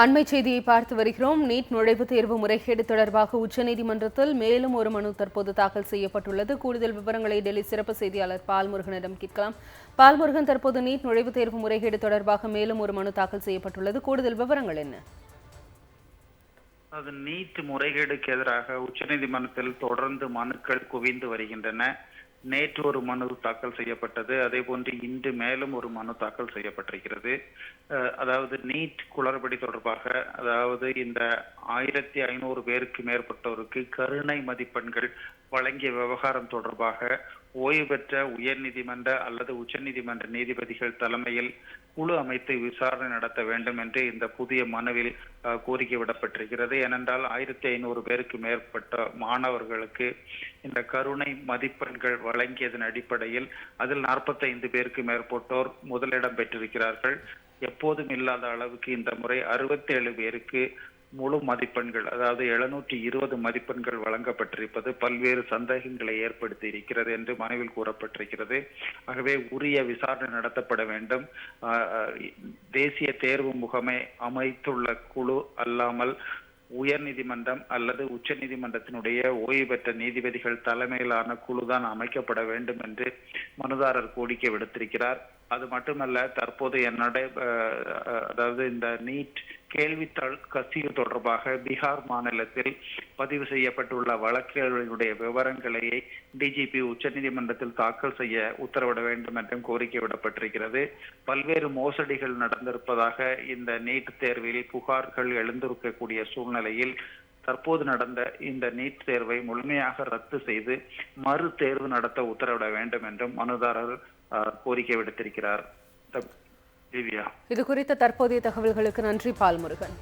அண்மை செய்தியை பார்த்து வருகிறோம். நீட் நுழைவுத் தேர்வு முறைகேடு தொடர்பாக உச்சநீதிமன்றத்தில் மேலும் ஒரு மனு தற்போது தாக்கல் செய்யப்பட்டுள்ளது. கூடுதல் விவரங்களை டெல்லி சிறப்பு செய்தியாளர் பால்முருகனிடம் கேட்கலாம். பால்முருகன் தற்போது நீட் நுழைவுத் தேர்வு முறைகேடு தொடர்பாக மேலும் ஒரு மனு தாக்கல் செய்யப்பட்டுள்ளது. கூடுதல் விவரங்கள் என்ன? அது நீட் முறைகேடுக்கு எதிராக உச்சநீதிமன்றத்தில் தொடர்ந்து மனுக்கள் குவிந்து வருகின்றன. நேற்று ஒரு மனு தாக்கல் செய்யப்பட்டது. அதே போன்று இன்று மேலும் ஒரு மனு தாக்கல் செய்யப்பட்டிருக்கிறது. அதாவது நீட் குளறுபடி தொடர்பாக அதாவது இந்த ஆயிரத்தி ஐநூறு பேருக்கு மேற்பட்டோருக்கு கருணை மதிப்பெண்கள் வழங்கிய விவகாரம் தொடர்பாக ஓய்வு பெற்ற உயர்நீதிமன்ற அல்லது உச்சநீதிமன்ற நீதிபதிகள் தலைமையில் குழு அமைத்து விசாரணை நடத்த வேண்டும் என்று இந்த புதிய மனுவில் கோரிக்கை விடப்பட்டிருக்கிறது. ஏனென்றால் ஆயிரத்தி ஐநூறு பேருக்கு மேற்பட்ட மாணவர்களுக்கு இந்த கருணை மதிப்பெண்கள் வழங்கியதன் அடிப்படையில் அதில் நாற்பத்தைந்து பேருக்கு மேற்பட்டோர் முதலிடம் பெற்றிருக்கிறார்கள். எப்போதும் இல்லாத அளவுக்கு இந்த முறை அறுபத்தேழு பேருக்கு முழு மதிப்பெண்கள் அதாவது எழுநூற்றி இருபது மதிப்பெண்கள் வழங்கப்பட்டிருப்பது பல்வேறு சந்தேகங்களை ஏற்படுத்தி இருக்கிறது என்று மனுவில் கூறப்பட்டிருக்கிறது. ஆகவே உரிய விசாரணை நடத்தப்பட வேண்டும். தேசிய தேர்வு முகமை அமைத்துள்ள குழு அல்லாமல் உயர்நீதிமன்றம் அல்லது உச்ச நீதிமன்றத்தினுடைய ஓய்வு பெற்ற நீதிபதிகள் தலைமையிலான குழுதான் அமைக்கப்பட வேண்டும் என்று மனுதாரர் கோரிக்கை விடுத்திருக்கிறார். அது மட்டுமல்ல தற்போது என்னுடைய அதாவது இந்த நீட் கேள்வித்தாள் கசிவு தொடர்பாக பீகார் மாநிலத்தில் பதிவு செய்யப்பட்டுள்ள வழக்குகளுடைய விவரங்களை டிஜிபி உச்சநீதிமன்றத்தில் தாக்கல் செய்ய உத்தரவிட வேண்டும் என்றும் கோரிக்கை விடப்பட்டிருக்கிறது. பல்வேறு மோசடிகள் நடந்திருப்பதாக இந்த நீட் தேர்வில் புகார்கள் எழுந்திருக்கக்கூடிய சூழ்நிலையில் தற்போது நடந்த இந்த நீட் தேர்வை முழுமையாக ரத்து செய்து மறு தேர்வு நடத்த உத்தரவிட வேண்டும் என்றும் மனுதாரர் கோரிக்கை விடுத்திருக்கிறார். இது குறித்த தற்போதைய தகவல்களுக்கு நன்றி பால்முருகன்.